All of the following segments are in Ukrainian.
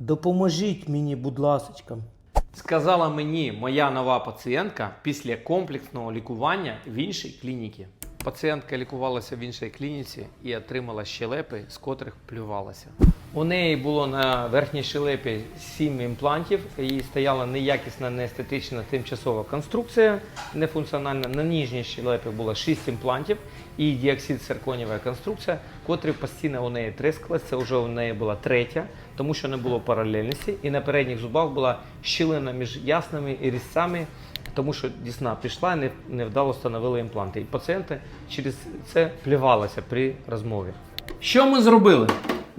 Допоможіть мені, будь ласочка. Сказала мені моя нова пацієнтка після комплексного лікування в іншій клініці. Пацієнтка лікувалася в іншій клініці і отримала щелепи, з котрих плювалася. У неї було на верхній щелепі 7 імплантів, їй стояла неякісна, неестетична тимчасова конструкція, нефункціональна. На нижній щелепі було 6 імплантів і діоксид цирконієва конструкція, котрі постійно у неї трескалась. Це вже у неї була третя, тому що не було паралельності. І на передніх зубах була щілина між ясними і різцями, тому що дісна пішла, не, невдало встановили імпланти. І пацієнти через це плювалися при розмові. Що ми зробили?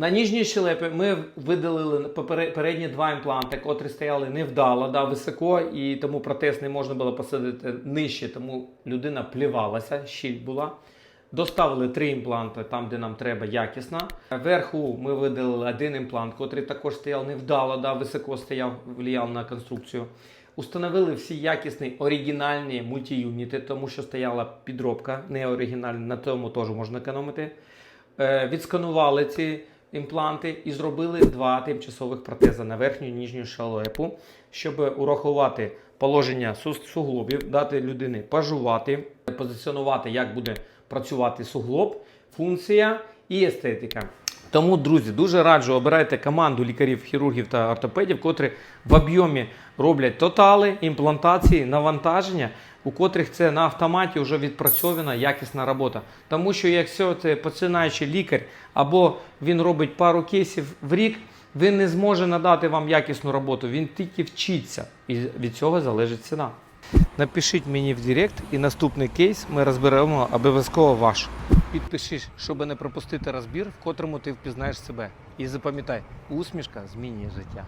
На ніжній щелепі ми видалили попере- передні два імпланти, котрі стояли невдало, да, високо, і тому протез не можна було посадити нижче, тому людина плівалася, щіль була. Доставили три імпланти там, де нам треба якісно. Вверху ми видалили один імплант, котрий також стояв невдало, да, високо стояв, влияв на конструкцію. Установили всі якісні оригінальні мультиюніти, тому що стояла підробка, не оригінальна, на тому теж можна економити. Е, Відсканували ці імпланти і зробили два тимчасових протези на верхню і нижню шалепу, щоб урахувати положення суглобів, дати людині пажувати, позиціонувати, як буде працювати суглоб, функція і естетика. Тому, друзі, дуже раджу обирайте команду лікарів, хірургів та ортопедів, котрі в об'ємі роблять тотали, імплантації, навантаження, у котрих це на автоматі вже відпрацьована якісна робота. Тому що якщо це починаючий лікар або він робить пару кейсів в рік, він не зможе надати вам якісну роботу, він тільки вчиться, і від цього залежить ціна. Напишіть мені в Директ і наступний кейс ми розберемо обов'язково ваш. Підпишись, щоб не пропустити розбір, в котрому ти впізнаєш себе. І запам'ятай, усмішка змінює життя.